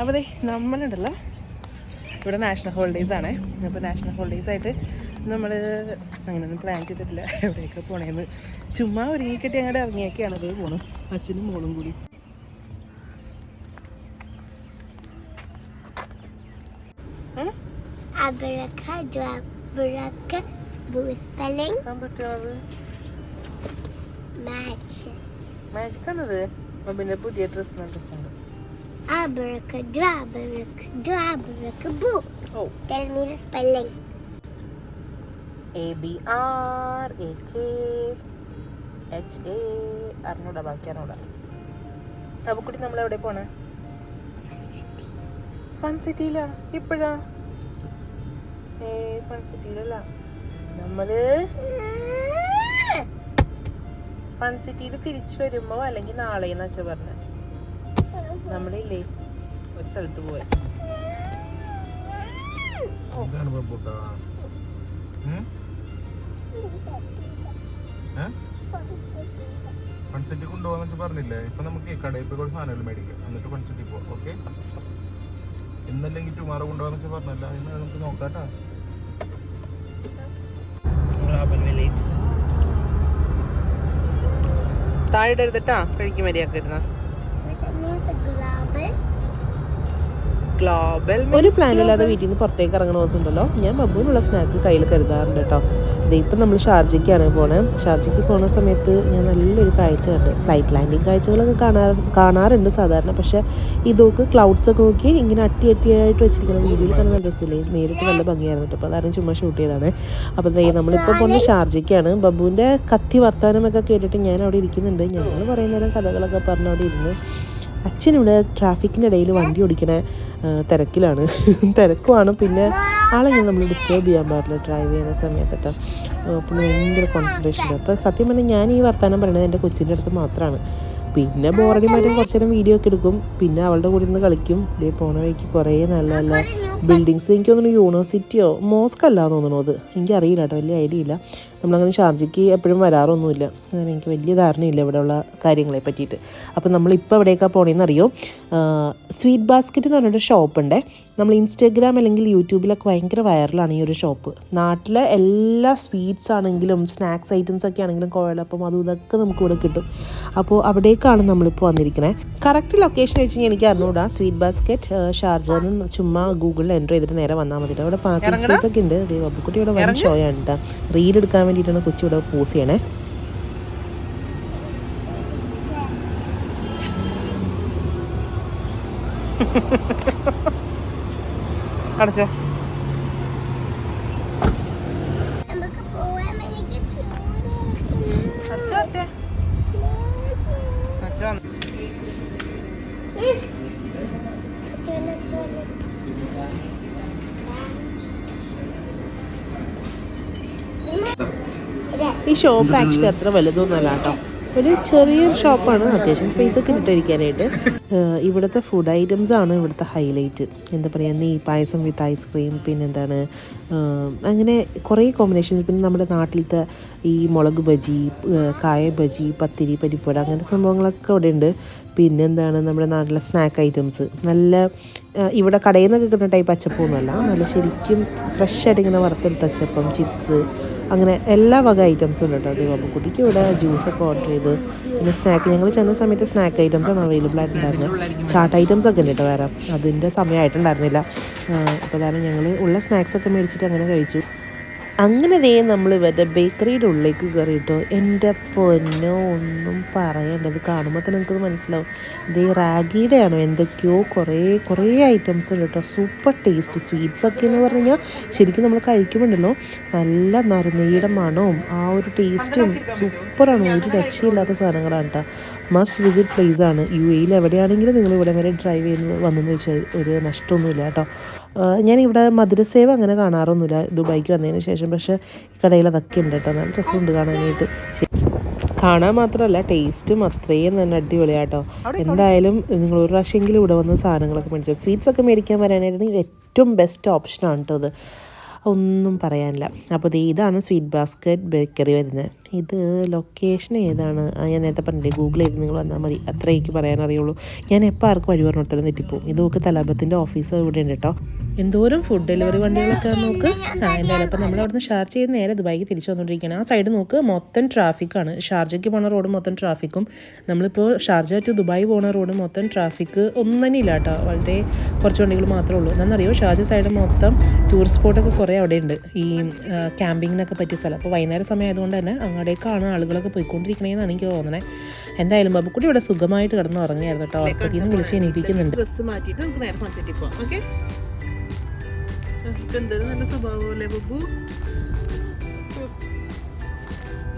അപ്പോൾ ദേ നമ്മളുണ്ടല്ലോ. ഇവിടെ national holidays ആണ്. അപ്പോൾ നാഷണൽ ഹോളിഡേയ്സ് ആയിട്ട് നമ്മൾ അങ്ങനെയൊന്നും പ്ലാൻ ചെയ്തിട്ടില്ല. എവിടെയൊക്കെ പോണേന്ന്. ചുമ്മാ ഒരുങ്ങിക്കെട്ടി അങ്ങോട്ട് ഇറങ്ങിയൊക്കെയാണ് അതേ പോണു. അച്ഛനും മോളും കൂടി. മാജിക് ആണത്. പിന്നെ പുതിയ ഡ്രസ് ഡ്രസ് ഉണ്ട് Abracadabra, boo. Oh Tell me the spelling. A B R A K H A അറിഞ്ഞൂടാ ബാക്കി അറിഞ്ഞൂടാ അപ്പക്കുട്ടി നമ്മൾ എവിടെ പോണേ ഫൺ സിറ്റിയിലാ ഇപ്പോഴാ? ഏ ഫൺ സിറ്റിയിലല്ല നമ്മൾ ഫൺ സിറ്റിയിൽ തിരിച്ചു വരുമ്പോ അല്ലെങ്കിൽ നാളെ എന്ന് വെച്ചാ പറഞ്ഞ? നമ്മളില്ലേ ഒരു സ്ഥലത്ത് പോയി ഫൺസിറ്റി കൊണ്ടുപോകാന്ന് വെച്ചാൽ പറഞ്ഞില്ലേ? ഇപ്പൊ നമുക്ക് കടയിൽ പോയി കുറച്ച് സാധനങ്ങൾ മേടിക്കാം. എന്നിട്ട് ഫൺസിറ്റി പോവാം ഓക്കെ? ഇന്നല്ലെങ്കിൽ ടുമാറോ കൊണ്ടുപോകാന്ന് വെച്ചാൽ പറഞ്ഞല്ല. ഇന്ന് നമുക്ക് നോക്കാട്ടാ വില്ലേജ് താഴെ എടുത്തിട്ടാ കഴിക്കും മര്യാദക്കിരുന്ന That means the global. ഒരു പ്ലാനില്ലാതെ വീട്ടിൽ നിന്ന് പുറത്തേക്ക് ഇറങ്ങുന്ന ദിവസം ഉണ്ടല്ലോ ഞാൻ മബുവിനുള്ള സ്നാക്ക് കയ്യിൽ കരുതാറുണ്ട് കേട്ടോ. ഇത് ഇപ്പം നമ്മൾ ഷാർജിക്കാണ് പോണേ. ഷാർജയ്ക്ക് പോണ സമയത്ത് ഞാൻ നല്ലൊരു കാഴ്ച കണ്ട്. ഫ്ലൈറ്റ് ലാൻഡിങ് കാഴ്ചകളൊക്കെ കാണാ കാണാറുണ്ട് സാധാരണ. പക്ഷേ ഇതൊക്കെ ക്ലൗഡ്സ് ഒക്കെ നോക്കി ഇങ്ങനെ അട്ടി അട്ടിയായിട്ട് വെച്ചിരിക്കുന്ന വീഡിയോയിൽ കാണുന്ന ഡ്രസ്സില്ലേ നേരിട്ട് നല്ല ഭംഗിയായിരുന്നു കേട്ടോ. അപ്പോൾ അതാരും ചുമ്മാ ഷൂട്ട് ചെയ്തതാണ്. അപ്പോൾ നമ്മളിപ്പോൾ പോകുന്ന ഷാർജിക്കാണ് ബബുവിന്റെ കത്തി വർത്തമാനമൊക്കെ കേട്ടിട്ട് ഞാൻ അവിടെ ഇരിക്കുന്നുണ്ട്. ഞങ്ങൾ കുറേ നേരം കഥകളൊക്കെ പറഞ്ഞ് അവിടെ ഇരുന്ന് അച്ഛൻ ഇവിടെ ട്രാഫിക്കിന്റെ ഇടയിൽ വണ്ടി ഓടിക്കണ തിരക്കിലാണ്. തിരക്കുമാണ് പിന്നെ ആളെ ഞാൻ നമ്മൾ ഡിസ്റ്റേബ് ചെയ്യാൻ പാടില്ല. ഡ്രൈവ് ചെയ്യുന്ന സമയത്തിട്ട് അപ്പോൾ ഭയങ്കര കോൺസെൻട്രേഷൻ അപ്പോൾ സത്യം പറഞ്ഞാൽ ഞാൻ ഈ വർത്തമാനം പറയുന്നത് എന്റെ കൊച്ചിന്റെ അടുത്ത് മാത്രമാണ് പിന്നെ ബോറടിമാരും കുറച്ച് നേരം വീഡിയോ ഒക്കെ എടുക്കും. പിന്നെ അവളുടെ കൂടെ ഇരുന്ന് കളിക്കും. ഇതേ പോണ വഴിക്ക് കുറേ നല്ല നല്ല ബിൽഡിങ്സ് എനിക്ക് തോന്നുന്നു യൂണിവേഴ്സിറ്റിയോ മോസ്ക് അല്ല തോന്നുന്നു അത്. എനിക്കറിയില്ല കേട്ടോ വലിയ ഐഡിയ ഇല്ല. നമ്മളങ്ങനെ ഷാർജയ്ക്ക് എപ്പോഴും വരാറൊന്നുമില്ല. അങ്ങനെ എനിക്ക് വലിയ ധാരണയില്ല ഇവിടെയുള്ള കാര്യങ്ങളെ പറ്റിയിട്ട്. അപ്പോൾ നമ്മളിപ്പോൾ എവിടേക്കാണ് പോണേന്ന് അറിയോ സ്വീറ്റ് ബാസ്ക്കറ്റ് എന്ന് പറഞ്ഞൊരു ഷോപ്പുണ്ട് നമ്മൾ ഇൻസ്റ്റാഗ്രാം അല്ലെങ്കിൽ യൂട്യൂബിലൊക്കെ ഭയങ്കര വൈറലാണ് ഈ ഒരു ഷോപ്പ് നാട്ടിലെ എല്ലാ സ്വീറ്റ്സ് ആണെങ്കിലും സ്നാക്സ് ഐറ്റംസ് ഒക്കെ ആണെങ്കിലും കുഴലപ്പം അതും ഇതൊക്കെ നമുക്ക് ഇവിടെ കിട്ടും. അപ്പോൾ അവിടേക്കാണ് നമ്മളിപ്പോൾ വന്നിരിക്കുന്നത് കറക്റ്റ് ലൊക്കേഷൻ വെച്ച് കഴിഞ്ഞാൽ എനിക്ക് അറിഞ്ഞുകൂടാ സ്വീറ്റ് ബാസ്ക്കറ്റ് ഷാർജ ചുമ്മാ ഗൂഗിളിൽ എന്റർ ചെയ്തിട്ട് നേരെ വന്നാൽ മതി അവിടെ പാർക്കിംഗ് സ്പേസ് ഒക്കെ ഉണ്ട്. ബബ്ബുക്കുട്ടി ഇവിടെ വന്ന് ഷോ ആണ് കേട്ടോ റീൽ എടുക്കാൻ വേണ്ടിയിട്ടാണ് കൊച്ചു ഇവിടെ പോസ് ചെയ്യണേ. അടച്ചോ. ഈ ഷോപ്പ് ആക്ച്വലി അത്ര വലുതൊന്നുമല്ല കേട്ടോ. ഒരു ചെറിയൊരു ഷോപ്പാണ് അത്യാവശ്യം സ്പേസ് ഒക്കെ ഇട്ടിരിക്കാനായിട്ട്. ഇവിടുത്തെ ഫുഡ് ഐറ്റംസ് ആണ് ഇവിടുത്തെ ഹൈലൈറ്റ് എന്താ പറയുക നീ പായസം വിത്ത് ഐസ്ക്രീം പിന്നെന്താണ് അങ്ങനെ കുറേ കോമ്പിനേഷൻസ് പിന്നെ നമ്മുടെ നാട്ടിലത്തെ ഈ മുളക് ബജി കായ ബജി പത്തിരി പരിപ്പട അങ്ങനത്തെ സംഭവങ്ങളൊക്കെ അവിടെ ഉണ്ട്. പിന്നെന്താണ് നമ്മുടെ നാട്ടിലെ സ്നാക്ക് ഐറ്റംസ് നല്ല ഇവിടെ കടയിൽ നിന്നൊക്കെ കിട്ടുന്ന ടൈപ്പ് അച്ചപ്പമൊന്നുമല്ല നല്ല ശരിക്കും ഫ്രഷ് ആയിട്ട് ഇങ്ങനെ വറുത്തെടുത്ത അച്ചപ്പം ചിപ്സ് അങ്ങനെ എല്ലാ വക ഐറ്റംസും ഉണ്ട് കേട്ടോ. ദീപാബുക്കുട്ടിക്ക് ഇവിടെ ജ്യൂസൊക്കെ ഓർഡർ ചെയ്ത്. പിന്നെ സ്നാക്ക് ഞങ്ങൾ ചെന്ന സമയത്ത് സ്നാക്ക് ഐറ്റംസ് ആണ് അവൈലബിൾ ആയിട്ടുണ്ടായിരുന്നത് ചാട്ട് ഐറ്റംസ് ഒക്കെ ഉണ്ട് കേട്ടോ വേറെ. അതിന്റെ സമയമായിട്ടുണ്ടായിരുന്നില്ല അപ്പോൾ കാരണം ഞങ്ങൾ ഉള്ള സ്നാക്സ് ഒക്കെ മേടിച്ചിട്ട് അങ്ങനെ കഴിച്ചു. അങ്ങനെ ദേ നമ്മൾ ഇവരുടെ ബേക്കറിയുടെ ഉള്ളിലേക്ക് കയറിയിട്ടോ എന്റെ പൊന്നോ ഒന്നും പറയേണ്ടത് കാണുമ്പോൾ തന്നെ നിങ്ങൾക്കത് മനസ്സിലാവും. ദേ റാഗിയുടെയാണോ എന്തൊക്കെയോ കുറേ കുറേ ഐറ്റംസ് ഉണ്ട് കേട്ടോ. സൂപ്പർ ടേസ്റ്റ് സ്വീറ്റ്സ് ഒക്കെ എന്ന് പറഞ്ഞു കഴിഞ്ഞാൽ ശരിക്കും നമ്മൾ കഴിക്കുമ്പോണ്ടല്ലോ നല്ല നറുനെയ്യുടെ മണവും ആ ഒരു ടേസ്റ്റും സൂപ്പറാണ്. ഒരു രക്ഷയില്ലാത്ത സാധനങ്ങളാണ് കേട്ടോ. മസ്റ്റ് വിസിറ്റ് പ്ലേസ് ആണ്. യു എയിൽ എവിടെയാണെങ്കിലും നിങ്ങൾ ഇവിടെ വരെ ഡ്രൈവ് ചെയ്യുന്നത് വന്നെന്ന് വെച്ചാൽ ഒരു നഷ്ടമൊന്നുമില്ല കേട്ടോ. ഞാനിവിടെ മധുരസേവ അങ്ങനെ കാണാറൊന്നുമില്ല. ദുബായിക്ക് വന്നതിന് ശേഷം. പക്ഷേ ഈ കടയിൽ അതൊക്കെ ഉണ്ട് കേട്ടോ. നല്ല രസമുണ്ട് കാണാനായിട്ട്. കാണാൻ മാത്രമല്ല ടേസ്റ്റും അത്രയും തന്നെ അടിപൊളിയാട്ടോ. എന്തായാലും നിങ്ങൾ ഒരു പ്രാവശ്യമെങ്കിലും ഇവിടെ വന്ന് സാധനങ്ങളൊക്കെ മേടിച്ചോ. സ്വീറ്റ്സ് ഒക്കെ മേടിക്കാൻ വരാനായിട്ട് ഇത് ഏറ്റവും ബെസ്റ്റ് ഓപ്ഷനാണ് കേട്ടോ ഇത്. ഒന്നും പറയാനില്ല. അപ്പോൾ ഇതാണ് സ്വീറ്റ് ബാസ്ക്കറ്റ് ബേക്കറി വരുന്നത്. ഇത് ലൊക്കേഷൻ ഏതാണ്? ഞാൻ നേരത്തെ പറഞ്ഞില്ലേ ഗൂഗിൾ ചെയ്ത് നിങ്ങൾ വന്നാൽ മതി. അത്രേ എനിക്ക് പറയാനറിയുള്ളൂ ഞാൻ എപ്പോൾ ആർക്കും വഴി പറഞ്ഞു കൊടുത്താലും തെറ്റിപ്പോവും. ഇത് നോക്ക് തലാബത്തിന്റെ ഓഫീസ് ഇവിടെ ഉണ്ട് കേട്ടോ. എന്തോരം ഫുഡ് ഡെലിവറി വണ്ടികളൊക്കെ നോക്ക്. ആ എന്തായാലും അപ്പം നമ്മൾ അവിടുന്ന് ഷാർജ ചെയ്ത് നേരെ ദുബായിക്ക് തിരിച്ചു വന്നുകൊണ്ടിരിക്കുകയാണ് ആ സൈഡ് നോക്ക് മൊത്തം ട്രാഫിക്കാണ് ഷാർജയ്ക്ക് പോണ റോഡ് മൊത്തം ട്രാഫിക്കും നമ്മളിപ്പോൾ ഷാർജ ടു ദുബായ് പോണ റോഡ് മൊത്തം ട്രാഫിക്ക് ഒന്നും തന്നെ ഇല്ല കേട്ടോ. വളരെ കുറച്ച് വണ്ടികൾ മാത്രമേ ഉള്ളൂ. എന്താണെന്നറിയോ ഷാർജ സൈഡ് മൊത്തം ടൂറിസ്റ്റ് സ്പോട്ടൊക്കെ കുറേ അവിടെ ഉണ്ട് ഈ ക്യാമ്പിങ്ങിനൊക്കെ പറ്റിയ സ്ഥലം. അപ്പോൾ വൈകുന്നേരം സമയം ആയതുകൊണ്ട് തന്നെ അങ്ങോട്ടേക്കാണ് ആളുകളൊക്കെ പോയിക്കൊണ്ടിരിക്കണേന്നാണ് എനിക്ക് തോന്നണേ. എന്തായാലും ബബുക്കുട്ടി ഇവിടെ സുഖമായിട്ട് കിടന്ന് ഉറങ്ങിയായിരുന്നു കേട്ടോ. ഉറക്കത്തിൽ നിന്ന് വിളിച്ച് എണീപ്പിക്കുന്നുണ്ട്. ഡ്രസ്സ് മാറ്റിയിട്ട് നമുക്ക് നേരെ കോൺസെപ്റ്റിൽ പോവാം. ഓക്കെ? ഇതെന്തൊരു നല്ല സ്വഭാവമല്ലേ ബബു?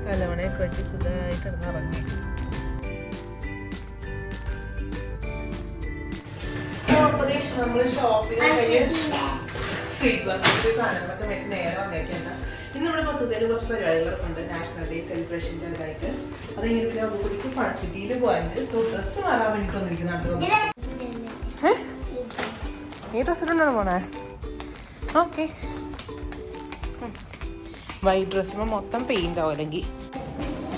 തലവണയൊക്കെ വെച്ച് സുഖമായിട്ട് കിടന്നുറങ്ങി. സോ അപ്പോൾ നമ്മൾ ഷോപ്പിംഗ് കഴിഞ്ഞ് സ്വീറ്റ് ബാസ്ക്കറ്റ് സാധനങ്ങളൊക്കെ വെച്ച് നേരെ വന്നേക്കണ്ട ഇന്ന് നമ്മുടെ മൊത്തത്തിൽ കുറച്ച് പരിപാടികളൊക്കെ ഉണ്ട്. നാഷണൽ ഡേ സെലിബ്രേഷന്റെ ഇതായിട്ട്. അത് പിന്നെ പിന്നെ കൂടി ഫൺ സിറ്റിയിൽ പോകാനുണ്ട്. സോ ഡ്രസ്സ് മാറാൻ വേണ്ടിയിട്ട് വന്നിരിക്കുന്നതാണ് തോന്നുന്നത് ഈ ഡ്രസ്സിലുണ്ടാണ് പോണേ? ഓക്കെ. വൈറ്റ് ഡ്രസ്സിന് മൊത്തം പെയിന്റ് ആവും അല്ലെങ്കിൽ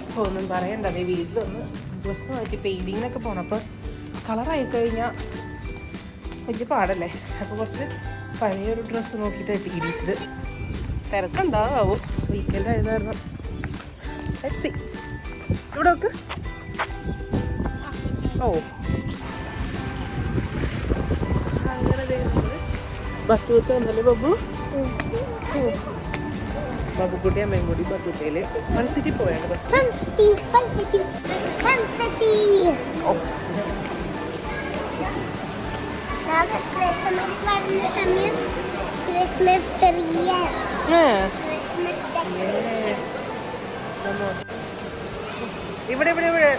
അപ്പോൾ ഒന്നും പറയണ്ട. അതേ വീട്ടിലൊന്ന് ഡ്രസ്സ് മാറ്റി പെയിന്റിങ്ങിനൊക്കെ പോകണം അപ്പോൾ കളറായി കഴിഞ്ഞാൽ വലിയ പാടല്ലേ? അപ്പോൾ കുറച്ച് പഴയൊരു ഡ്രസ്സ് നോക്കിയിട്ട് ടീരീസിൽ തിരക്കുണ്ടാവും വീക്കെൻഡ് ആയത് കാരണം. ഇവിടെ നോക്ക്. ഓ. അങ്ങനെ ബത്തൂത്ത് വന്നല്ലേ ബബു ബബുക്കുട്ടി അമ്മയും കൂടി ബത്തൂത്തയിൽ മൺസിറ്റി പോയാണ് ബസ്. Confetti, confetti. ഓ നാളെ ക്രിസ്മസ് വരുന്ന സമയം ക്രിസ്മസ് ട്രീയാണ് ഏ, ക്രിസ്മസ് ഏ. നമ്മ- ഇവിടെ ഇവിടെ ഇവിടെ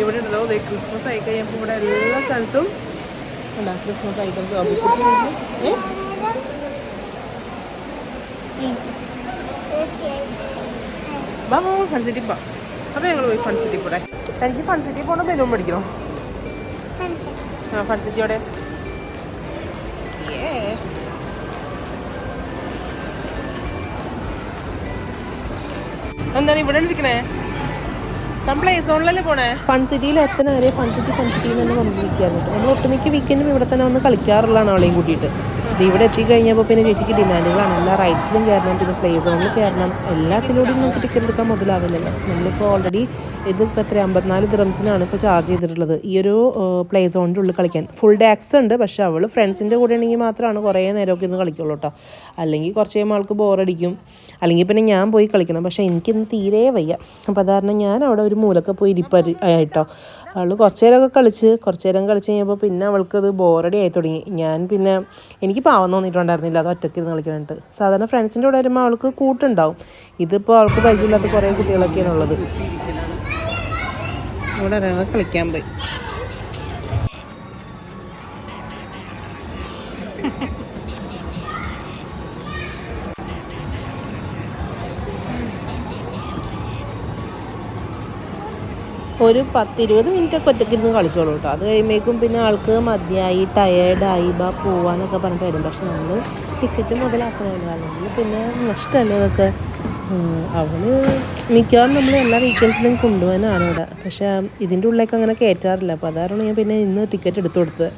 ഇവിടെ ഉണ്ടല്ലോ ദേ ക്രിസ്മസ് ആയി കഴിയുമ്പോൾ ഇവിടെ എല്ലാ സ്ഥലത്തും ഉണ്ടാ ക്രിസ്മസ് ഐറ്റംസ് ബബുക്കുട്ടി ഏ വാ വാ ഫൺ സിറ്റി പോവാം അപ്പോൾ ഞങ്ങൾ പോയി ഫൺ സിറ്റി പോടെ എനിക്ക് ഫൺ സിറ്റി പോകണം ബലൂൺ മേടിക്കണം? ആ ഫൺ സിറ്റിയോടെ എന്താണ് ഇവിടെ ഇരിക്കണേ? സോണിലല്ലേ പോണേ? ഫൺ സിറ്റിയിൽ എത്തണ വരെ ഫൺ സിറ്റി ഫൺ സിറ്റി എന്ന് പറഞ്ഞിരിക്കുകയായിരുന്നു നമ്മൾ ഒട്ടുമിക്ക വീക്കെൻഡും ഇവിടെ തന്നെ വന്ന് കളിക്കാറുള്ളതാണ് അവളെയും കൂട്ടിയിട്ട്. ഇത് ഇവിടെ എത്തിക്കഴിഞ്ഞപ്പോൾ പിന്നെ ചേച്ചിക്ക് ഡിമാൻഡുകളാണ് എല്ലാ റൈഡ്സിലും കയറണം പിന്നെ പ്ലേ സോണിൽ കയറണം എല്ലാത്തിലൂടെയും നമുക്ക് ടിക്കറ്റ് എടുക്കാൻ മുതലാവില്ലല്ലോ. നമ്മളിപ്പോൾ ഓൾറെഡി ഇത് ഇപ്പോൾ എത്ര അമ്പത്തിനാല് ദിറംസിനാണ് ഇപ്പോൾ ചാർജ് ചെയ്തിട്ടുള്ളത്. ഈ ഒരു പ്ലേ സോണിന്റെ ഉള്ളിൽ കളിക്കാൻ. ഫുൾ ഡാക്സ് ഉണ്ട് പക്ഷേ അവൾ ഫ്രണ്ട്സിന്റെ കൂടെ ഉണ്ടെങ്കിൽ മാത്രമാണ് കുറേ നേരമൊക്കെ ഇരുന്ന് കളിക്കുള്ളൂ കേട്ടോ അല്ലെങ്കിൽ കുറച്ച് കഴിയുമ്പോൾ ആൾക്ക് ബോറടിക്കും അല്ലെങ്കിൽ പിന്നെ ഞാൻ പോയി കളിക്കണം. പക്ഷേ എനിക്കിന്ന് തീരെ വയ്യ. അപ്പോൾ അതാരണം ഞാൻ അവിടെ ഒരു മൂലൊക്കെ പോയി ഇരിപ്പ ആയിട്ടോ അവൾ കുറച്ച് നേരമൊക്കെ കളിച്ച് കുറച്ച് നേരം കളിച്ച് കഴിഞ്ഞപ്പോൾ പിന്നെ അവൾക്കത് ബോറടി ആയി തുടങ്ങി. ഞാൻ പിന്നെ എനിക്ക് പാവം തോന്നിയിട്ടുണ്ടായിരുന്നില്ല അത് ഒറ്റയ്ക്ക് ഇരുന്ന് കളിക്കാനായിട്ട് സാധാരണ ഫ്രണ്ട്സിന്റെ കൂടെ വരുമ്പോൾ അവൾക്ക് കൂട്ടുണ്ടാവും. ഇതിപ്പോൾ അവൾക്ക് പരിചയമില്ലാത്ത കുറേ കുട്ടികളൊക്കെയാണ് ഉള്ളത്. ഇവിടെ കളിക്കാൻ പോയി. ഒരു പത്തിരുപത് മിനിറ്റ് ഒക്കെ ഒറ്റയ്ക്ക് ഇരുന്ന് കളിച്ചോളൂ കേട്ടോ അത് കഴിയുമ്പോഴേക്കും പിന്നെ ആൾക്ക് മതിയായി ടയേർഡായി ബാ പോവാന്നൊക്കെ പറഞ്ഞിട്ട് വരും. പക്ഷെ നമ്മൾ ടിക്കറ്റ് മുതലാക്കണമല്ലോ. അല്ലെങ്കിൽ പിന്നെ നഷ്ടമല്ലേ അതൊക്കെ? ഉം, അവൾ മിക്കവാറും നമ്മൾ എല്ലാ വീക്കെൻഡ്സിലും കൊണ്ടുപോകാനാണ് ഇവിടെ പക്ഷേ ഇതിന്റെ ഉള്ളിലേക്ക് അങ്ങനെ കയറ്റാറില്ല അപ്പോൾ അതാരാണ് ഞാൻ പിന്നെ ഇന്ന് ടിക്കറ്റ് എടുത്തു കൊടുത്ത്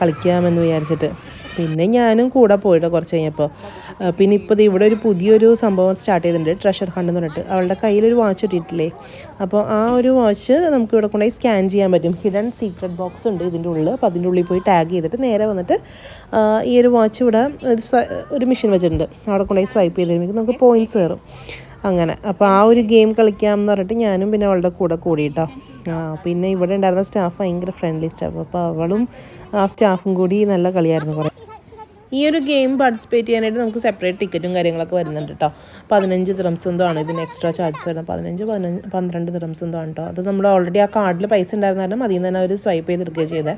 കളിക്കാമെന്ന് വിചാരിച്ചിട്ട്. പിന്നെ ഞാനും കൂടെ പോയിട്ട് കുറച്ച് കഴിഞ്ഞപ്പോൾ പിന്നെ ഇപ്പോൾ ഇവിടെ ഒരു പുതിയൊരു സംഭവം സ്റ്റാർട്ട് ചെയ്തിട്ടുണ്ട്. ട്രഷർ ഹണ്ട് എന്ന് പറഞ്ഞിട്ട്. അവളുടെ കയ്യിലൊരു വാച്ച് ഇട്ടിട്ടില്ലേ അപ്പോൾ ആ ഒരു വാച്ച് നമുക്ക് ഇവിടെ കൊണ്ടുപോയി സ്കാൻ ചെയ്യാൻ പറ്റും. ഹിഡൻ സീക്രട്ട് ബോക്സ് ഉണ്ട് ഇതിന്റെ ഉള്ളിൽ അപ്പോൾ അതിന്റെ ഉള്ളിൽ പോയി ടാഗ് ചെയ്തിട്ട് നേരെ വന്നിട്ട് ഈ ഒരു വാച്ച് ഇവിടെ ഒരു ഒരു മെഷീൻ വെച്ചിട്ടുണ്ട്. അവിടെ കൊണ്ടുപോയി സ്വൈപ്പ് ചെയ്ത് നമുക്ക് പോയിന്റ്സ് കയറും. അങ്ങനെ. അപ്പോൾ ആ ഒരു ഗെയിം കളിക്കാം എന്ന് പറഞ്ഞിട്ട് ഞാനും പിന്നെ അവളുടെ കൂടെ കൂടിയിട്ടോ. പിന്നെ ഇവിടെ ഉണ്ടായിരുന്ന സ്റ്റാഫ് ഭയങ്കര ഫ്രണ്ട്ലി സ്റ്റാഫ് അപ്പോൾ അവളും ആ സ്റ്റാഫും കൂടി നല്ല കളിയായിരുന്നു കുറേ. ഈ ഒരു ഗെയിം പാർട്ടിസിപ്പേറ്റ് ചെയ്യാനായിട്ട് നമുക്ക് സെപ്പറേറ്റ് ടിക്കറ്റും കാര്യങ്ങളൊക്കെ വരുന്നുണ്ട് കേട്ടോ പതിനഞ്ച് ദിറംസ് എന്തോ ആണ് ഇതിന് എക്സ്ട്രാ ചാർജസ് വരുന്നത്. പതിനഞ്ച് പതിനഞ്ച് പന്ത്രണ്ട് ദിറംസ് എന്തോ ആണ് കേട്ടോ അത് നമ്മൾ ഓൾറെഡി ആ കാർഡിൽ പൈസ ഉണ്ടായിരുന്ന കാരണം അതിൽ നിന്ന് തന്നെ അവർ സ്വൈപ്പ് ചെയ്തെടുക്കുകയും ചെയ്തത്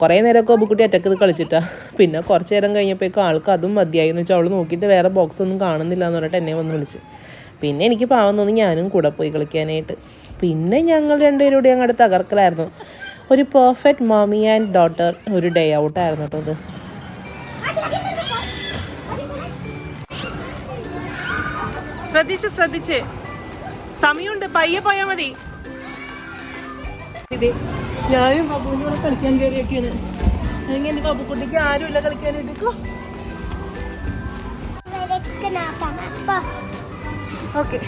കുറേ നേരമൊക്കെ ബുക്കുട്ടി ഒറ്റയ്ക്ക് കളിച്ചിട്ടാ. പിന്നെ കുറച്ച് നേരം കഴിഞ്ഞപ്പോഴേക്കും ആൾക്ക് അതും മതിയായി എന്ന് വെച്ചാൽ അവൾ നോക്കിയിട്ട് വേറെ ബോക്സ് ഒന്നും കാണുന്നില്ല എന്ന് പറഞ്ഞിട്ട് എന്നെ വന്ന് വിളിച്ച്. പിന്നെ എനിക്ക് പാവം തോന്നി ഞാനും കൂടെ പോയി കളിക്കാനായിട്ട്. പിന്നെ ഞങ്ങൾ രണ്ടുപേരും കൂടി അങ്ങോട്ട് തകർക്കലായിരുന്നു. ഒരു പെർഫെക്റ്റ് മമ്മി ആൻഡ് ഡോട്ടർ ഒരു ഡേ ഔട്ടായിരുന്നു കേട്ടോ ഇത്. ശ്രദ്ധിച്ച് ശ്രദ്ധിച്ച്. സമയമുണ്ട്. പയ്യെ പോയാൽ മതി. ഞാനും ബാബുവിന്റെ കൂടെ കളിക്കാൻ കയറിയൊക്കെയാണ് എങ്ങനെ ബാബുക്കുട്ടിക്ക് ആരുമില്ല കളിക്കാനായിട്ട് ഓക്കെ.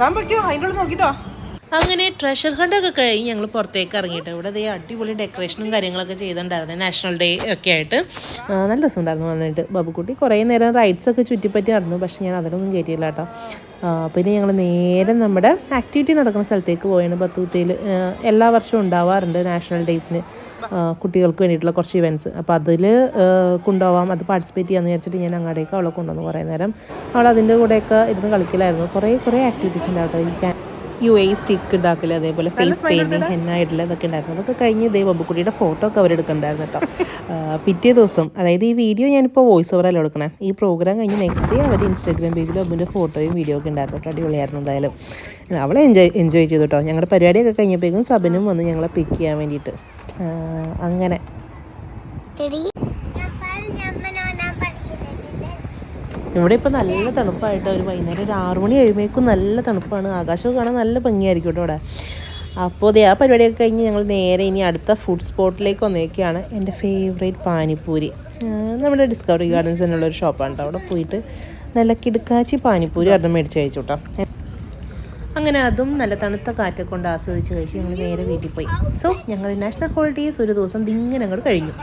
താൻ പറ്റോ അതിന്റെ ഉള്ളിൽ നോക്കിട്ടോ. അങ്ങനെ ട്രഷർ ഹണ്ടൊക്കെ കഴിഞ്ഞ് ഞങ്ങൾ പുറത്തേക്ക് ഇറങ്ങിയിട്ട് ഇവിടെ അതേ അടിപൊളി ഡെക്കറേഷനും കാര്യങ്ങളൊക്കെ ചെയ്തിട്ടുണ്ടായിരുന്നു. നാഷണൽ ഡേ ഒക്കെ ആയിട്ട്. നല്ല രസമുണ്ടായിരുന്നു വന്നിട്ട്. ബാബുക്കുട്ടി കുറേ നേരം റൈഡ്സൊക്കെ ചുറ്റിപ്പറ്റി നടന്നു. പക്ഷെ ഞാൻ അതിലൊന്നും കയറ്റിയില്ല കേട്ടോ. പിന്നെ ഞങ്ങൾ നേരെ നമ്മുടെ ആക്ടിവിറ്റി നടക്കുന്ന സ്ഥലത്തേക്ക് പോയാണ് ബത്തൂത്തയിൽ എല്ലാ വർഷവും ഉണ്ടാവാറുണ്ട് നാഷണൽ ഡേയ്സിന് കുട്ടികൾക്ക് വേണ്ടിയിട്ടുള്ള കുറച്ച് ഇവന്റ്സ് അപ്പോൾ അതിൽ കൊണ്ടുപോവാം. അത് പാർട്ടിസിപ്പേറ്റ് ചെയ്യാമെന്ന് വിചാരിച്ചിട്ട് ഞാൻ അങ്ങോട്ടേക്ക് അവളെ കൊണ്ടുവന്നു കുറേ നേരം. അവൾ അതിന്റെ കൂടെയൊക്കെ ഇരുന്ന് കളിക്കലായിരുന്നു. കുറേ കുറേ ആക്ടിവിറ്റീസ് ഉണ്ടാവട്ടെ യു എ സ്റ്റിക്ക് ഉണ്ടാക്കൽ അതേപോലെ ഫേസ് പെയിന്റിങ് ഹെന്ന ഇടൽ ഇതൊക്കെ ഉണ്ടായിരുന്നു അതൊക്കെ കഴിഞ്ഞ് ഇതേ ബബുക്കുട്ടിയുടെ ഫോട്ടോ ഒക്കെ അവരെടുക്കണ്ടായിരുന്നു കേട്ടോ. പിറ്റേ ദിവസം അതായത് ഈ വീഡിയോ ഞാനിപ്പോൾ വോയിസ് ഓവറല്ല കൊടുക്കണേ ഈ പ്രോഗ്രാം കഴിഞ്ഞ് നെക്സ്റ്റ് ഡേ അവരുടെ ഇൻസ്റ്റാഗ്രാം പേജിൽ അബുവിന്റെ ഫോട്ടോയും വീഡിയോ ഒക്കെ ഉണ്ടായിരുന്നു കേട്ടോ. അടിപൊളിയായിരുന്നു എന്തായാലും. അവളെ എൻജോയ് എൻജോയ് ചെയ്തു കേട്ടോ. ഞങ്ങളുടെ പരിപാടിയൊക്കെ കഴിഞ്ഞപ്പോഴേക്കും സബനും വന്ന് ഞങ്ങളെ പിക്ക് ചെയ്യാൻ വേണ്ടിയിട്ട്. അങ്ങനെ. അങ്ങനെ ഇവിടെ ഇപ്പോൾ നല്ല തണുപ്പായിട്ട്. ഒരു വൈകുന്നേരം ഒരു ആറു മണി കഴിയുമ്പോഴേക്കും നല്ല തണുപ്പാണ്. ആകാശവും കാണാൻ നല്ല ഭംഗിയായിരിക്കും കേട്ടോ അവിടെ. അപ്പോൾ ദേ ആ പരിപാടിയൊക്കെ കഴിഞ്ഞ് ഞങ്ങൾ നേരെ ഇനി അടുത്ത ഫുഡ് സ്പോട്ടിലേക്ക് വന്നേക്കാണ്. എന്റെ ഫേവറേറ്റ് പാനിപ്പൂരി. നമ്മുടെ ഡിസ്കവറി ഗാർഡൻസ് എന്നുള്ള ഒരു ഷോപ്പാണ് കേട്ടോ അവിടെ പോയിട്ട് നല്ല കിടുക്കാച്ചി പാനിപ്പൂരി ഒരെണ്ണം മേടിച്ച് കഴിച്ചു അങ്ങനെ അതും നല്ല തണുത്ത കാറ്റൊക്കെ കൊണ്ട് ആസ്വദിച്ച് കഴിച്ച് ഞങ്ങൾ നേരെ വീട്ടിൽ പോയി. സോ ഞങ്ങൾ നാഷണൽ ക്വാളിറ്റീസ് ഒരു ദിവസം ഇങ്ങനെ അങ്ങോട്ട് കഴിഞ്ഞു.